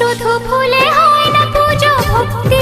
শুধু ফুলে হয় না পুজো ভক্তি।